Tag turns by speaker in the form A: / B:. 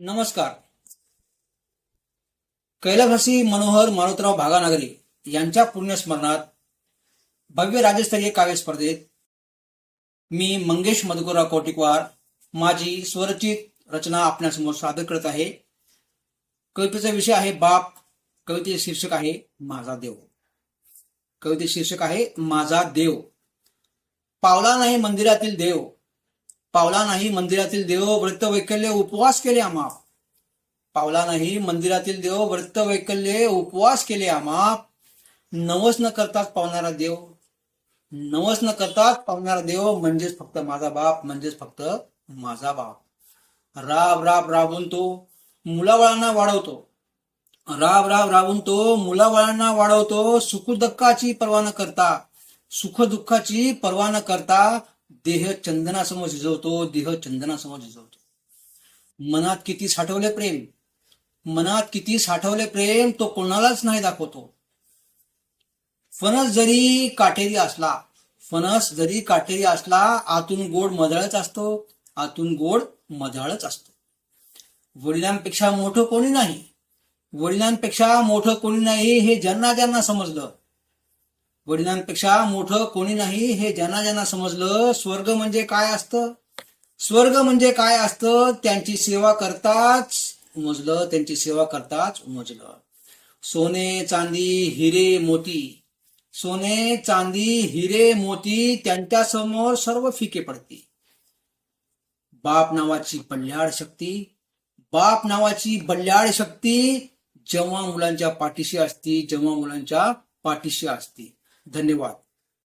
A: नमस्कार. कैलाभासी मनोहर मारुतराव भागानागरी यांच्या पुण्यस्मरणात भव्य राज्यस्तरीय काव्य स्पर्धेत मी मंगेश मधुकरराव कौटिकवार माझी स्वरचित रचना आपल्यासमोर सादर करत आहे. कवितेचा विषय आहे बाप कवितेचे शीर्षक आहे माझा देव. कविते शीर्षक आहे माझा देव. पावला नाही मंदिरातील देव पावला नाही मंदिरातील देव व्रत वैकल्य उपवास केले आम्हा पावला नाही मंदिरातील देव व्रत वैकल्य उपवास केले आम्हा नवस न करताच पावणारा देव. नवस न करताच पावणारा देव म्हणजेच फक्त माझा बाप म्हणजेच फक्त माझा बाप. राब राब राबून तो मुलाबाळांना वाढवतो. राब राब राबून तो मुलाबाळांना वाढवतो. सुखदुःखाची पर्वा न करता सुखदुःखाची पर्वा न करता देह चंदनासमोर झिजवतो देह चंदनासमोर झिजवतो. मनात किती साठवले प्रेम? मनात किती साठवले प्रेम तो कोणालाच नाही दाखवतो. फणस जरी काटेरी असला फणस जरी काटेरी असला आतून गोड मधळच असतो आतून गोड मधळच असतो. वडिलांपेक्षा मोठं कोणी नाही? वडिलांपेक्षा मोठं कोणी नाही हे ज्यांना ज्यांना समजलं वडिलांपेक्षा मोठं कोणी नाही हे ज्यांना ज्यांना समजलं स्वर्ग म्हणजे काय असतं? स्वर्ग म्हणजे काय असतं? त्यांची सेवा करताच उमजलं त्यांची सेवा करताच उमजलं. सोने चांदी हिरे मोती. सोने चांदी हिरे मोती त्यांच्यासमोर सर्व फिके पडते. बाप नावाची बल्ल्याळ शक्ती. बाप नावाची बल्ल्याळ शक्ती जेव्हा मुलांच्या पाठीशी असती जेव्हा मुलांच्या पाठीशी असती. धन्यवाद.